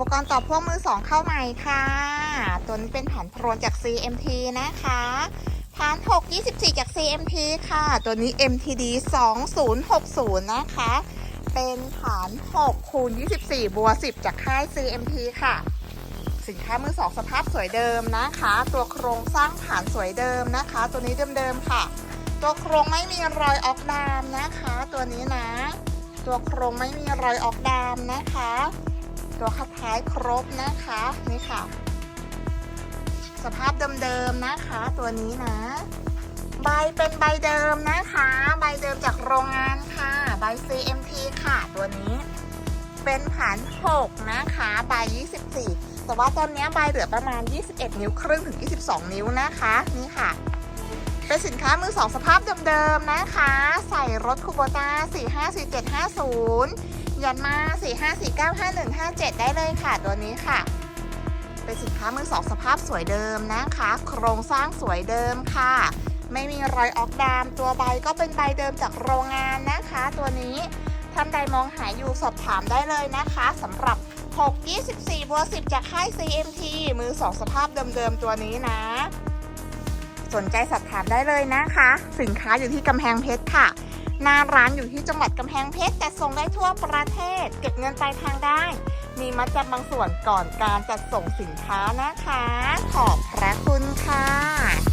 ปกรณ์ต่อพ่วงมือสองเข้าใหม่ค่ะ ตัวนี้เป็นฐานโพรนจาก CMT นะคะฐาน 6 24 จาก CMT ค่ะ ตัวนี้ MTD 2060 นะคะ เป็นฐาน6คูณ24 บัว 10 จากค่าย CMT ค่ะ สินค้ามือสองสภาพสวยเดิมนะคะ ตัวโครงสร้างฐานสวยเดิมนะคะ ตัวนี้เดิมๆค่ะ ตัวโครงไม่มีรอยออกดามนะคะ ตัวนี้นะ ตัวโครงไม่มีรอยออกดามนะคะ ตัวคัดท้ายครบนะคะนี่ค่ะ สภาพเดิมๆนะคะ ตัวนี้นะ ใบเป็นใบเดิมนะคะ ใบเดิมจากโรงงานค่ะ ใบ CMT ค่ะ ตัวนี้ เป็นฐาน6นะคะใบ 24 แต่ว่าตอนนี้ใบเหลือประมาณ 21 นิ้วครึ่งถึง 22 นิ้วนะคะนี่ค่ะเป็นสินค้ามือสองสภาพเดิมๆนะคะ ใส่รถคูโบต้า454750 ยันมา 45495157 ได้เลยค่ะ ตัวนี้ค่ะ เป็นสินค้ามือสองสภาพสวยเดิมนะคะ โครงสร้างสวยเดิมค่ะ ไม่มีรอยออกดาม ตัวใบก็เป็นใบเดิมจากโรงงานนะคะ ตัวนี้ท่านใดมองหาอยู่สอบถามได้เลยนะคะสำหรับ 6 24บัว10 จากค่าย CMT มือสองสภาพเดิมๆตัวนี้นะ สนใจสอบถามได้เลยนะคะ สินค้าอยู่ที่กำแพงเพชรค่ะ หน้าร้านอยู่ที่จังหวัดกำแพงเพชรจัดส่งได้ทั่วประเทศ เก็บเงินปลายทางได้ มีมัดจำบางส่วนก่อนการจัดส่งสินค้านะคะ ขอบพระคุณค่ะ